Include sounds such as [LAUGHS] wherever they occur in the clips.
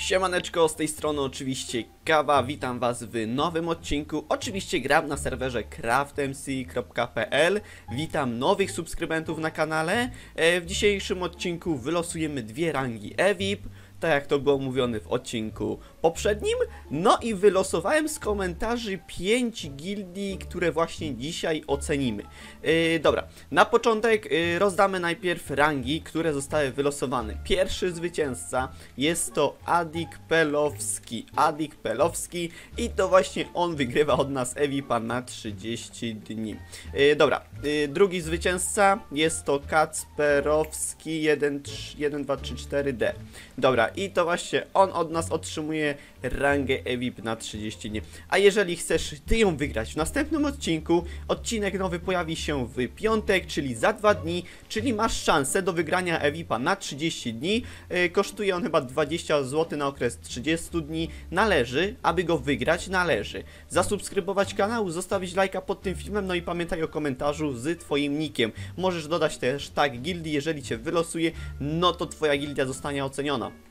Siemaneczko, z tej strony oczywiście Kawa, witam was w nowym odcinku. Oczywiście gram na serwerze craftmc.pl. Witam nowych subskrybentów na kanale. E, W dzisiejszym odcinku wylosujemy dwie rangi EVIP, tak jak to było mówione w odcinku poprzednim. No i wylosowałem z komentarzy 5 gildii, które właśnie dzisiaj ocenimy. E, Dobra, na początek e, rozdamy najpierw rangi, które zostały wylosowane. Pierwszy zwycięzca jest to Adik Pelowski. Adik Pelowski i to właśnie on wygrywa od nas Evipa na 30 dni. E, dobra, e, drugi zwycięzca jest to Kacperowski 12334D. Dobra, i to właśnie on od nas otrzymuje rangę EVIP na 30 dni. A jeżeli chcesz ty ją wygrać w następnym odcinku, odcinek nowy pojawi się w piątek, czyli za dwa dni, czyli masz szansę do wygrania EVIPa na 30 dni. E, Kosztuje on chyba 20 zł na okres 30 dni. Należy, aby go wygrać, należy zasubskrybować kanał, zostawić lajka pod tym filmem, no i pamiętaj o komentarzu z twoim nickiem. Możesz dodać też tag gildii, jeżeli cię wylosuje, no to twoja gildia zostanie oceniona.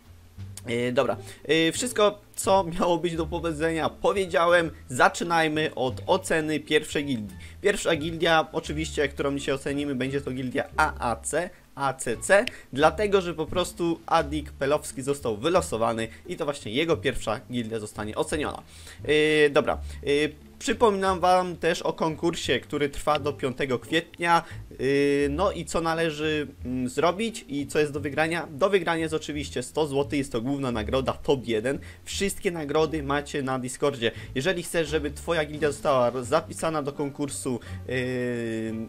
E, dobra, e, wszystko co miało być do powiedzenia powiedziałem, zaczynajmy od oceny pierwszej gildii. Pierwsza gildia, oczywiście, którą dzisiaj ocenimy, będzie to gildia AAC, ACC, dlatego, że po prostu Adik Pelowski został wylosowany i to właśnie jego pierwsza gildia zostanie oceniona. E, dobra, e, Przypominam Wam też o konkursie, który trwa do 5 kwietnia. Yy, No i co należy mm, zrobić i co jest do wygrania? Do wygrania jest oczywiście 100 zł, jest to główna nagroda top 1. Wszystkie nagrody macie na Discordzie. Jeżeli chcesz, żeby Twoja gildia została zapisana do konkursu, yy,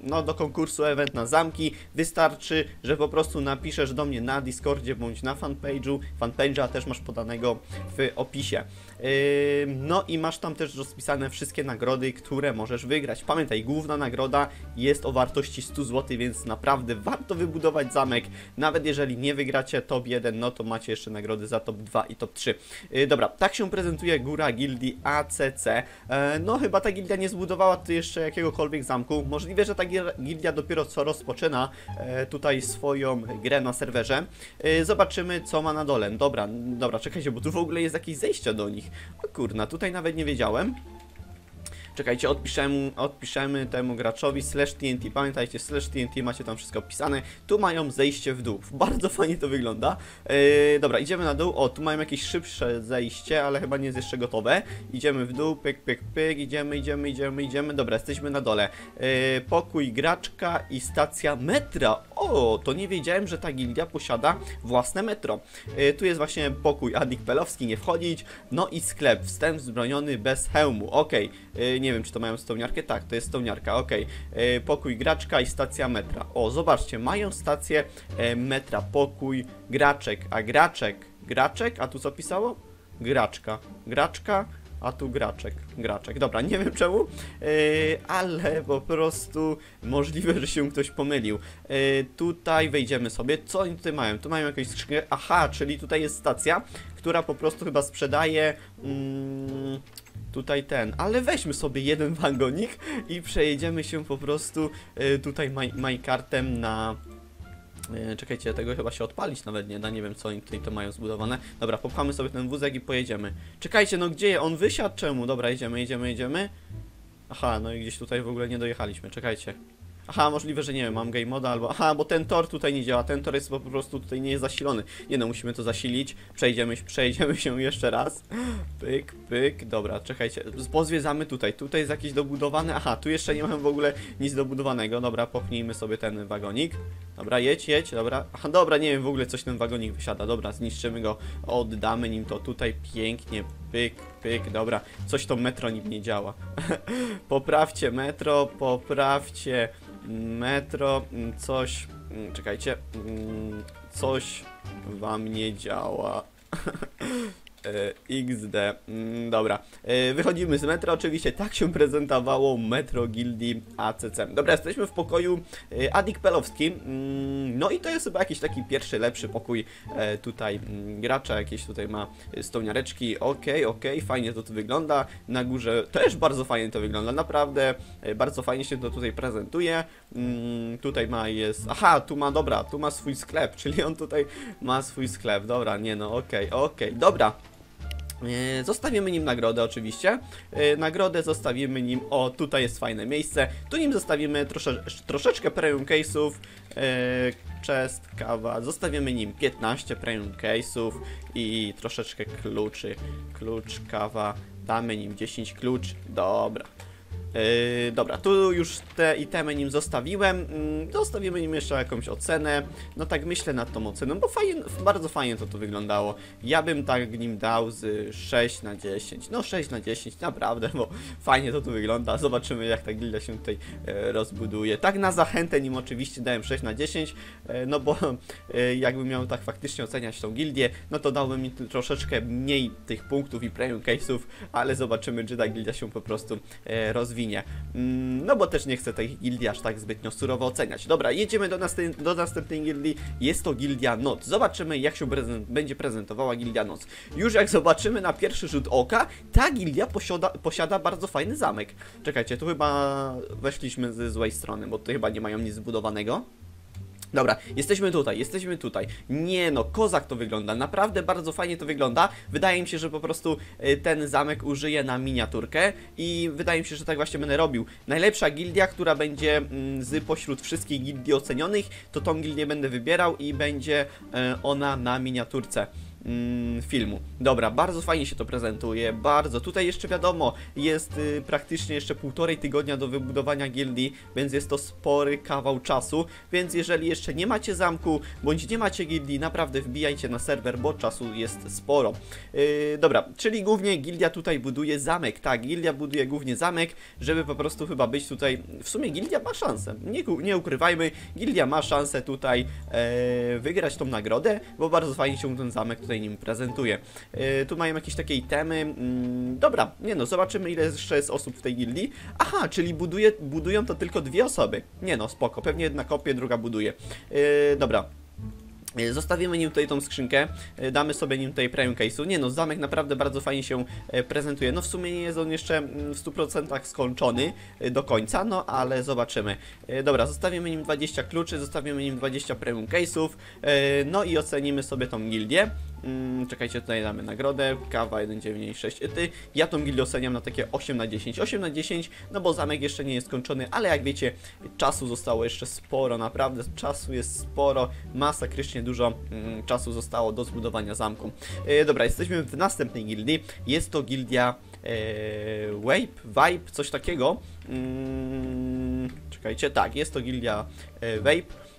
no do konkursu event na zamki, wystarczy, że po prostu napiszesz do mnie na Discordzie bądź na fanpage'u. Fanpage'a też masz podanego w opisie. Yy, No i masz tam też rozpisane wszystkie nagrody, które możesz wygrać. Pamiętaj, główna nagroda jest o wartości 100 zł, więc naprawdę warto wybudować zamek. Nawet jeżeli nie wygracie top 1, no to macie jeszcze nagrody za top 2 i top 3. Yy, Dobra, tak się prezentuje góra gildii ACC. E, No chyba ta gildia nie zbudowała tu jeszcze jakiegokolwiek zamku. Możliwe, że ta gil- gildia dopiero co rozpoczyna e, tutaj swoją grę na serwerze. Zobaczymy co ma na dole. Dobra, dobra, czekajcie, bo tu w ogóle jest jakieś zejście do nich. O kurna, tutaj nawet nie wiedziałem. Czekajcie, odpiszemy, odpiszemy temu graczowi slash TNT. Pamiętajcie, slash TNT macie tam wszystko opisane. Tu mają zejście w dół. [LAUGHS] Bardzo fajnie to wygląda. Yy, dobra, idziemy na dół. O, tu mają jakieś szybsze zejście, ale chyba nie jest jeszcze gotowe. Idziemy w dół, pyk, pyk, pyk. Idziemy, idziemy, idziemy, idziemy. Dobra, jesteśmy na dole. Yy, pokój graczka i stacja metra. O, to nie wiedziałem, że ta gildia posiada własne metro. Yy, tu jest właśnie pokój Adik Pelowski, nie wchodzić. No i sklep, wstęp zbroniony bez hełmu. Okej, yy, nie wiem, czy to mają stołniarkę? Tak, to jest stołniarka, okej. Yy, pokój graczka i stacja metra. O, zobaczcie, mają stację e, metra, pokój graczek, a graczek, graczek, a tu co pisało? Graczka, graczka, a tu graczek, graczek. Dobra, nie [LAUGHS] wiem czemu, yy, ale po prostu możliwe, że się ktoś pomylił. Yy, tutaj wejdziemy sobie. Co oni tutaj mają? Tu mają jakąś skrzynkę. Aha, czyli tutaj jest stacja, która po prostu chyba sprzedaje. Mm, tutaj ten, ale weźmy sobie jeden wagonik i przejedziemy się po prostu yy, tutaj maj, majkartem na. Yy, Czekajcie, tego chyba się odpalić nawet nie da, nie wiem co oni tutaj to mają zbudowane. Dobra, popchamy sobie ten wózek i pojedziemy. Czekajcie, no gdzie? On wysiadł czemu? Dobra, jedziemy, jedziemy, jedziemy. Aha, no i gdzieś tutaj w ogóle nie dojechaliśmy, czekajcie. Aha, możliwe, że nie wiem, mam game moda albo... Aha, bo ten tor tutaj nie działa, ten tor jest po prostu tutaj nie jest zasilony. Nie no, musimy to zasilić, przejdziemy, [LAUGHS] przejdziemy się jeszcze raz. Pyk, pyk, dobra, czekajcie, pozwiedzamy tutaj, tutaj jest jakieś dobudowane, aha, tu jeszcze nie mamy w ogóle nic dobudowanego, dobra, popchnijmy sobie ten wagonik. Dobra, jedź, jedź, dobra, aha, dobra, nie wiem, w ogóle coś ten wagonik wysiada, dobra, zniszczymy go, oddamy nim to. Tutaj pięknie, pyk, pyk, dobra, coś to metro nim nie działa. [LAUGHS] poprawcie metro, poprawcie metro, mm, coś, mm, czekajcie, mm, coś wam nie działa. [LAUGHS] E, XD. Mm, dobra. E, wychodzimy z metra. Oczywiście tak się prezentowało metro gildii ACC. Dobra, jesteśmy w pokoju e, Adik Pelowski. Mm, no i to jest chyba jakiś taki pierwszy, lepszy pokój tutaj mm, gracza. Jakieś tutaj ma stołniareczki. Okej, okej, fajnie to tu wygląda. Na górze też bardzo fajnie to wygląda. Naprawdę bardzo fajnie się to tutaj prezentuje. Tutaj ma jest. Aha, tu ma dobra, tu ma swój sklep, [LAUGHS] czyli on tutaj ma swój sklep. Dobra, nie no, okej, okej, dobra. E, Zostawimy nim nagrodę oczywiście. E, Nagrodę zostawimy nim, o tutaj jest fajne miejsce. Tu nim zostawimy trosze, troszeczkę premium case'ów. e, Chest, kawa. Zostawimy nim 15 premium case'ów i troszeczkę kluczy. Klucz, kawa. Damy nim 10 klucz. Dobra. Yy, dobra, tu już te itemy nim zostawiłem. Yy, zostawimy nim jeszcze jakąś ocenę. No tak myślę nad tą oceną, bo fajnie, bardzo fajnie to tu wyglądało. Ja bym tak nim dał z 6 na 10. No 6 na 10, naprawdę, bo fajnie to tu wygląda. Zobaczymy jak ta gildia się tutaj e, rozbuduje. Tak na zachętę nim oczywiście dałem 6 na 10, e, no bo e, jakbym miał tak faktycznie oceniać tą gildię, no to dałbym mi troszeczkę mniej tych punktów i premium case'ów, ale zobaczymy czy ta gildia się po prostu e, Mm, No bo też nie chcę tej gildii aż tak zbytnio surowo oceniać. Dobra, jedziemy do, następ do następnej gildii. Jest to gildia Noc. Zobaczymy jak się prezent będzie prezentowała gildia Noc. Już jak zobaczymy na pierwszy rzut oka, ta gildia posiada, posiada bardzo fajny zamek. Czekajcie, tu chyba weszliśmy ze złej strony, bo tu chyba nie mają nic zbudowanego. Dobra, jesteśmy tutaj, jesteśmy tutaj. Nie no, kozak to wygląda, naprawdę bardzo fajnie to wygląda. Wydaje mi się, że po prostu y, ten zamek użyję na miniaturkę i wydaje mi się, że tak właśnie będę robił. Najlepsza gildia, która będzie mm, z pośród wszystkich gildii ocenionych, to tą gildię będę wybierał i będzie e, ona na miniaturce filmu. Dobra, bardzo fajnie się to prezentuje, bardzo. Tutaj jeszcze wiadomo, jest y, praktycznie jeszcze półtorej tygodnia do wybudowania gildii, więc jest to spory kawał czasu, więc jeżeli jeszcze nie macie zamku, bądź nie macie gildii, naprawdę wbijajcie na serwer, bo czasu jest sporo. Yy, dobra, czyli głównie gildia tutaj buduje zamek, tak, gildia buduje głównie zamek, żeby po prostu chyba być tutaj, w sumie gildia ma szansę, nie, nie ukrywajmy, gildia ma szansę tutaj e, wygrać tą nagrodę, bo bardzo fajnie się ten zamek tutaj nim prezentuje. Tu mają jakieś takie itemy. Mm, dobra, nie no, zobaczymy ile jeszcze jest osób w tej gildii. Aha, czyli buduje, budują to tylko dwie osoby. Nie no, spoko, pewnie jedna kopie, druga buduje. E, dobra. E, Zostawimy nim tutaj tą skrzynkę, e, damy sobie nim tutaj premium case'u. Nie no, zamek naprawdę bardzo fajnie się prezentuje. No w sumie nie jest on jeszcze mm, w 100% skończony do końca, no ale zobaczymy. Dobra, zostawimy nim 20 kluczy, zostawimy nim 20 premium case'ów, no i ocenimy sobie tą gildię. Mm, Czekajcie, tutaj damy nagrodę, kawa 1,96 ty. Ja tą gildię oceniam na takie 8 na 10. 8 na 10, no bo zamek jeszcze nie jest skończony, ale jak wiecie, czasu zostało jeszcze sporo, naprawdę czasu jest sporo, masakrycznie dużo mm, czasu zostało do zbudowania zamku. E, dobra, jesteśmy w następnej gildii, jest to gildia e, Vape, Vibe, coś takiego. Mm, czekajcie, tak, jest to gildia e, Vape.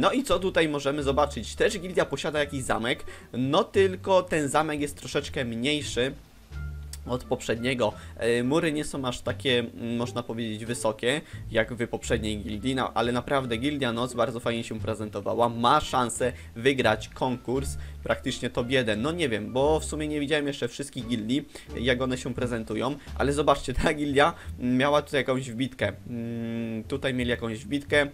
No i co tutaj możemy zobaczyć? Też gildia posiada jakiś zamek, no tylko ten zamek jest troszeczkę mniejszy od poprzedniego. E, Mury nie są aż takie, można powiedzieć, wysokie, jak w poprzedniej gildii, no, ale naprawdę Gildia Noc bardzo fajnie się prezentowała. Ma szansę wygrać konkurs, praktycznie top 1. No nie wiem, bo w sumie nie widziałem jeszcze wszystkich gildii, jak one się prezentują, ale zobaczcie, [LAUGHS] ta gildia miała tutaj jakąś wbitkę. Mm, Tutaj mieli jakąś wbitkę,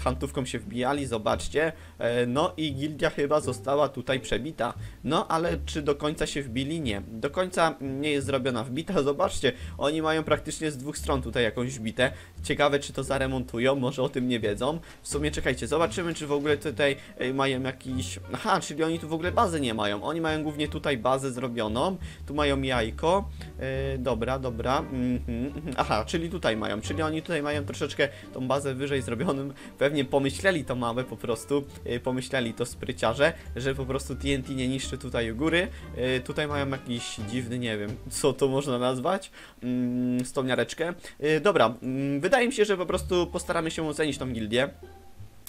hantówką się wbijali, zobaczcie. E, No i gildia chyba została tutaj przebita. No ale czy do końca się wbili? Nie. Do końca nie jest zrobiona wbita. [LAUGHS] Zobaczcie, oni mają praktycznie z dwóch stron tutaj jakąś wbitę. Ciekawe, czy to zaremontują, może o tym nie wiedzą. W sumie czekajcie, zobaczymy, czy w ogóle tutaj e, mają jakiś. Aha, czyli oni tu w ogóle bazy nie mają. Oni mają głównie tutaj bazę zrobioną. Tu mają jajko. E, dobra, dobra. Mhm, mhm. Aha, czyli tutaj mają. Czyli oni tutaj mają troszeczkę tą bazę wyżej zrobioną. Pewnie pomyśleli to małe po prostu. e, Pomyśleli to spryciarze, że po prostu TNT nie niszczy tutaj u góry. E, Tutaj mają jakiś dziwny, nie wiem, co to można nazwać. Mm, Stopniareczkę. E, Dobra, mm, wydaje mi się, że po prostu postaramy się ocenić tą gildię.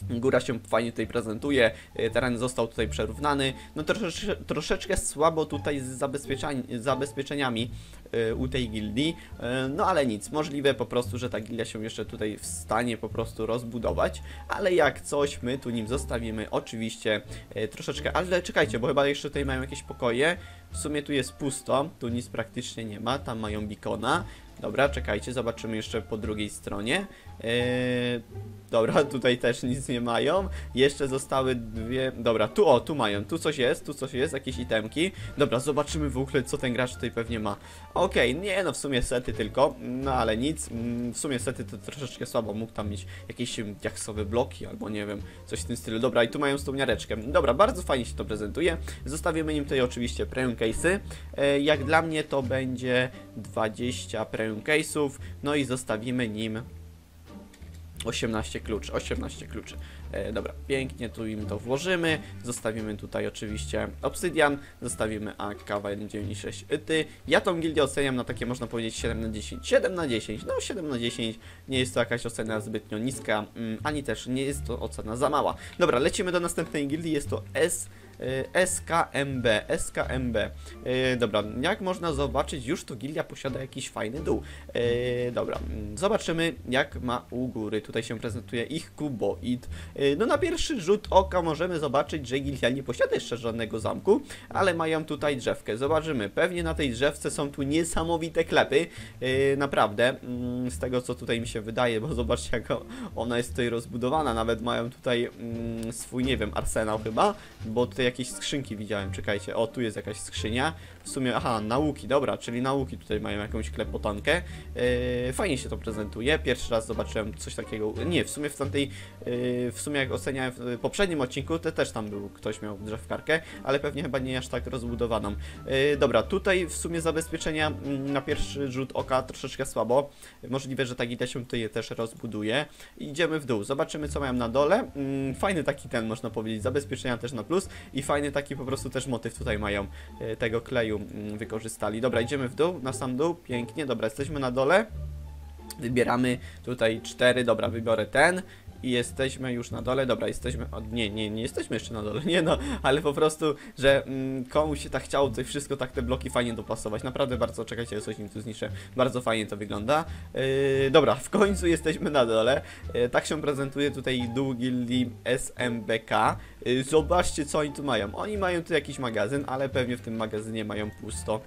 Góra się fajnie tutaj prezentuje, e, teren został tutaj przerównany. No troszeczkę, słabo tutaj z zabezpieczeniami e, u tej gildii, e, no ale nic, możliwe po prostu, że ta gildia się jeszcze tutaj w stanie po prostu rozbudować, ale jak coś, my tu nim zostawimy oczywiście troszeczkę, ale czekajcie, bo chyba jeszcze tutaj mają jakieś pokoje, w sumie tu jest pusto, tu nic praktycznie nie ma, tam mają bikona, Dobra, czekajcie, zobaczymy jeszcze po drugiej stronie. Eee, dobra, [LAUGHS] tutaj też nic nie mają. Jeszcze zostały dwie. Dobra, tu o, tu mają, tu coś jest, tu coś jest, jakieś itemki. Dobra, zobaczymy w ogóle, co ten gracz tutaj pewnie ma. Okej, nie no, w sumie sety tylko, no ale nic. Mm, W sumie sety to troszeczkę słabo, mógł tam mieć jakieś em, diaksowe bloki albo nie wiem, coś w tym stylu. Dobra, i tu mają stopniareczkę. Dobra, bardzo fajnie się to prezentuje. Zostawimy nim tutaj oczywiście premium case'y. E, Jak dla mnie to będzie 20 premium case'ów, no i zostawimy nim 18 kluczy, 18 kluczy. E, dobra, pięknie tu im to włożymy. Zostawimy tutaj oczywiście obsydian, zostawimy AK 196 yty. Ja tą gildię oceniam na takie można powiedzieć 7 na 10. 7 na 10, no 7 na 10 nie jest to jakaś ocena zbytnio niska, mm, ani też nie jest to ocena za mała. Dobra, lecimy do następnej gildii, jest to S SKMB, SKMB. E, dobra, jak można zobaczyć, już to gildia posiada jakiś fajny dół. E, dobra, zobaczymy jak ma u góry. Tutaj się prezentuje ich kuboid. E, no na pierwszy rzut oka możemy zobaczyć, że gildia nie posiada jeszcze żadnego zamku, ale mają tutaj drzewkę. Zobaczymy, pewnie na tej drzewce są tu niesamowite klepy. E, naprawdę, mm, z tego co tutaj mi się wydaje, bo zobaczcie jak ona jest tutaj rozbudowana. Nawet mają tutaj mm, swój, nie wiem, arsenał chyba, bo tutaj jakieś skrzynki widziałem. Czekajcie, o tu jest jakaś skrzynia. W sumie, aha, nauki, dobra, czyli nauki tutaj mają jakąś klepotankę. Yy, fajnie się to prezentuje. Pierwszy raz zobaczyłem coś takiego. Nie, w sumie w tamtej, yy, w sumie jak oceniałem w poprzednim odcinku, to też tam był, ktoś miał drzewkarkę, ale pewnie chyba nie aż tak rozbudowaną. Yy, dobra, tutaj w sumie zabezpieczenia mm, na pierwszy rzut oka troszeczkę słabo. Możliwe, że ta gita się tutaj też rozbuduje. Idziemy w dół, zobaczymy co mają na dole. Mm, fajny taki ten, można powiedzieć, zabezpieczenia też na plus i fajny taki po prostu też motyw tutaj mają e, tego kleju mm, wykorzystali. Dobra, idziemy w dół, na sam dół, pięknie, dobra, jesteśmy na dole. Wybieramy tutaj cztery, dobra, wybiorę ten i jesteśmy już na dole, dobra, jesteśmy, o, nie, nie, nie jesteśmy jeszcze na dole, [LAUGHS] nie no, ale po prostu, że mm, komuś się tak chciało tutaj wszystko, tak te bloki fajnie dopasować, naprawdę bardzo, czekajcie, coś im tu zniszczę, bardzo fajnie to wygląda. Yy, dobra, w końcu jesteśmy na dole, yy, tak się prezentuje tutaj gildii SMBK, yy, zobaczcie co oni tu mają, oni mają tu jakiś magazyn, ale pewnie w tym magazynie mają pusto.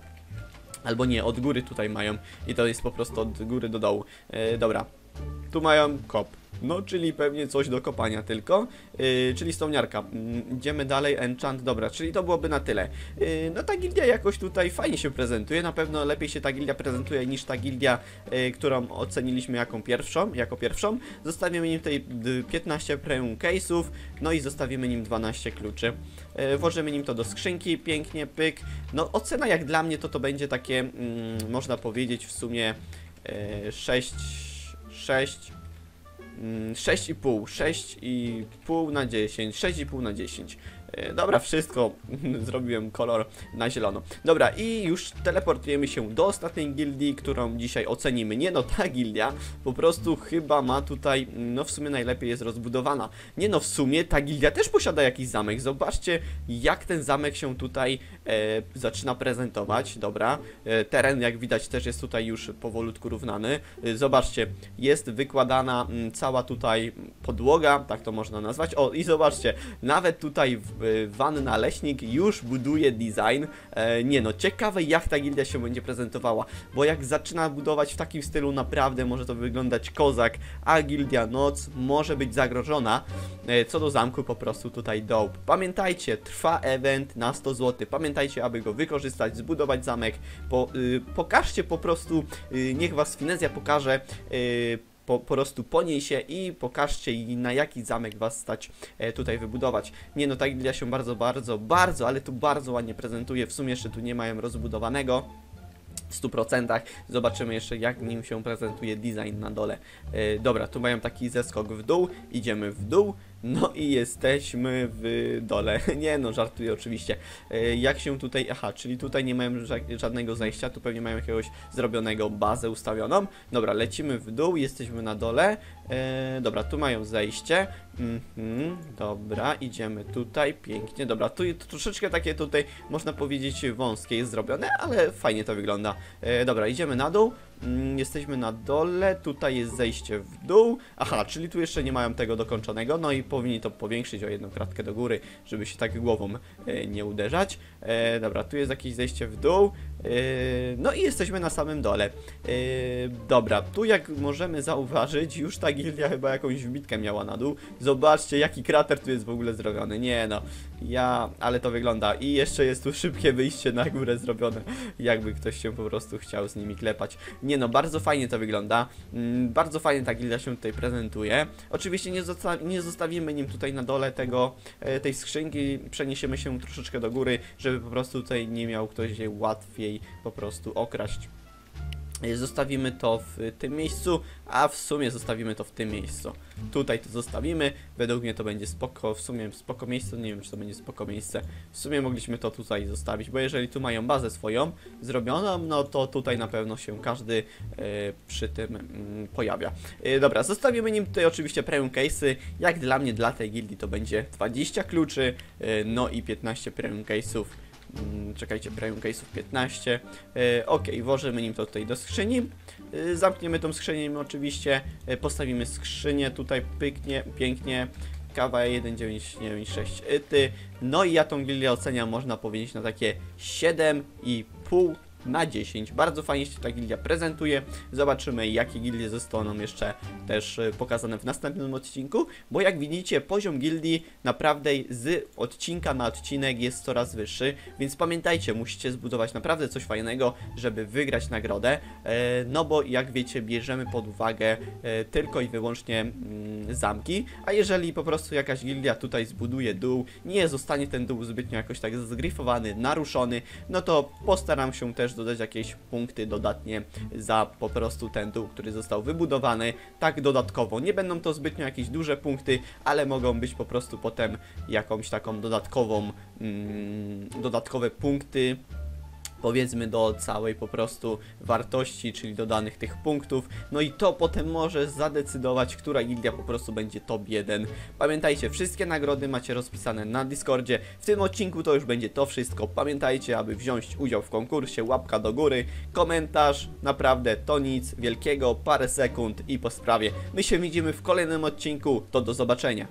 Albo nie, od góry tutaj mają i to jest po prostu od góry do dołu. E, dobra, tu mają kop. No, czyli pewnie coś do kopania tylko, yy, czyli stoniarka. Mm, idziemy dalej, enchant, dobra, czyli to byłoby na tyle. Yy, no ta gildia jakoś tutaj fajnie się prezentuje, na pewno lepiej się ta gildia prezentuje niż ta gildia, którą oceniliśmy jako pierwszą, jako pierwszą. Zostawimy nim tutaj d- 15 premium case'ów, no i zostawimy nim 12 kluczy. Yy, włożymy nim to do skrzynki, pięknie, pyk. No ocena jak dla mnie to to będzie takie, mm, można powiedzieć w sumie yy, 6, 6, Mm, 6,5, 6,5 na 10, 6,5 na 10. E, Dobra, wszystko [LAUGHS] zrobiłem kolor na zielono. Dobra, i już teleportujemy się do ostatniej gildii, którą dzisiaj ocenimy. Nie no, ta gildia po prostu chyba ma tutaj, no w sumie najlepiej jest rozbudowana. Nie no, w sumie ta gildia też posiada jakiś zamek. Zobaczcie, jak ten zamek się tutaj e, zaczyna prezentować. Dobra, e, teren jak widać też jest tutaj już powolutku równany. E, zobaczcie, jest wykładana mm, cała tutaj podłoga, tak to można nazwać. O, i zobaczcie, nawet tutaj w wanna leśnik już buduje design. E, nie no, ciekawe jak ta gildia się będzie prezentowała, bo jak zaczyna budować w takim stylu, naprawdę może to wyglądać kozak, a gildia noc może być zagrożona. E, co do zamku, po prostu tutaj dope. Pamiętajcie, trwa event na 100 zł. Pamiętajcie, aby go wykorzystać, zbudować zamek. Po, y, pokażcie po prostu, y, niech was Finezja pokaże. Y, po, po prostu poniesie i pokażcie i na jaki zamek was stać e, tutaj wybudować. Nie no, ta gildia się bardzo, bardzo, bardzo, ale tu bardzo ładnie prezentuje. W sumie jeszcze tu nie mają rozbudowanego w 100%. Zobaczymy jeszcze jak nim się prezentuje design na dole. E, dobra, tu mają taki zeskok w dół, idziemy w dół. No i jesteśmy w dole. [LAUGHS] Nie no, żartuję oczywiście. E, Jak się tutaj... Aha, czyli tutaj nie mają ża- żadnego zejścia, tu pewnie mają jakiegoś zrobionego bazę ustawioną. Dobra, lecimy w dół, jesteśmy na dole. E, dobra, tu mają zejście. Mhm, dobra, idziemy tutaj, pięknie. Dobra, tu to troszeczkę takie tutaj, można powiedzieć, wąskie jest zrobione, ale fajnie to wygląda. E, dobra, idziemy na dół. Mm, Jesteśmy na dole, tutaj jest zejście w dół. Aha, czyli tu jeszcze nie mają tego dokończonego, no i powinni to powiększyć o jedną kratkę do góry, żeby się tak głową e, nie uderzać. E, dobra, tu jest jakieś zejście w dół. E, no i jesteśmy na samym dole. E, dobra, tu jak możemy zauważyć, już ta gildia chyba jakąś wbitkę miała na dół. Zobaczcie, jaki krater tu jest w ogóle zrobiony. Nie no, ja, ale to wygląda. I jeszcze jest tu szybkie wyjście na górę zrobione, jakby ktoś się po prostu chciał z nimi klepać. Nie no, bardzo fajnie to wygląda. Mm, Bardzo fajnie ta gildia się tutaj prezentuje. Oczywiście nie, zosta nie zostawimy nim tutaj na dole tego, e, tej skrzynki. Przeniesiemy się troszeczkę do góry, żeby po prostu tutaj nie miał ktoś jej łatwiej po prostu okraść. E, Zostawimy to w tym miejscu, a w sumie zostawimy to w tym miejscu. Tutaj to zostawimy, według mnie to będzie spoko, w sumie spoko miejsce, nie wiem czy to będzie spoko miejsce. W sumie mogliśmy to tutaj zostawić, bo jeżeli tu mają bazę swoją zrobioną, no to tutaj na pewno się każdy e, przy tym mm, pojawia. E, dobra, zostawimy nim tutaj oczywiście premium case'y, jak dla mnie, dla tej gildii to będzie 20 kluczy, no i 15 premium case'ów. Mm, Czekajcie, premium case'ów 15. E, ok, włożymy nim to tutaj do skrzyni. E, zamkniemy tą skrzynię oczywiście. E, postawimy skrzynię tutaj pyknie, pięknie. Kawa 1996 ty. No i ja tą gildię oceniam, można powiedzieć, na takie 7,5 na 10. Bardzo fajnie się ta gildia prezentuje. Zobaczymy, jakie gildie zostaną jeszcze też e, pokazane w następnym odcinku, bo jak widzicie, poziom gildii naprawdę z odcinka na odcinek jest coraz wyższy, więc pamiętajcie, musicie zbudować naprawdę coś fajnego, żeby wygrać nagrodę, e, no bo jak wiecie, bierzemy pod uwagę e, tylko i wyłącznie mm, zamki, a jeżeli po prostu jakaś gildia tutaj zbuduje dół, nie zostanie ten dół zbytnio jakoś tak zgryfowany, naruszony, no to postaram się też dodać jakieś punkty dodatnie za po prostu ten dół, który został wybudowany, tak dodatkowo. Nie będą to zbytnio jakieś duże punkty, ale mogą być po prostu potem jakąś taką dodatkową, mm, dodatkowe punkty powiedzmy do całej po prostu wartości, czyli do danych tych punktów. No i to potem może zadecydować, która gildia po prostu będzie top 1. Pamiętajcie, wszystkie nagrody macie rozpisane na Discordzie. W tym odcinku to już będzie to wszystko. Pamiętajcie, aby wziąć udział w konkursie, łapka do góry, komentarz, naprawdę to nic wielkiego, parę sekund i po sprawie. My się widzimy w kolejnym odcinku, to do zobaczenia.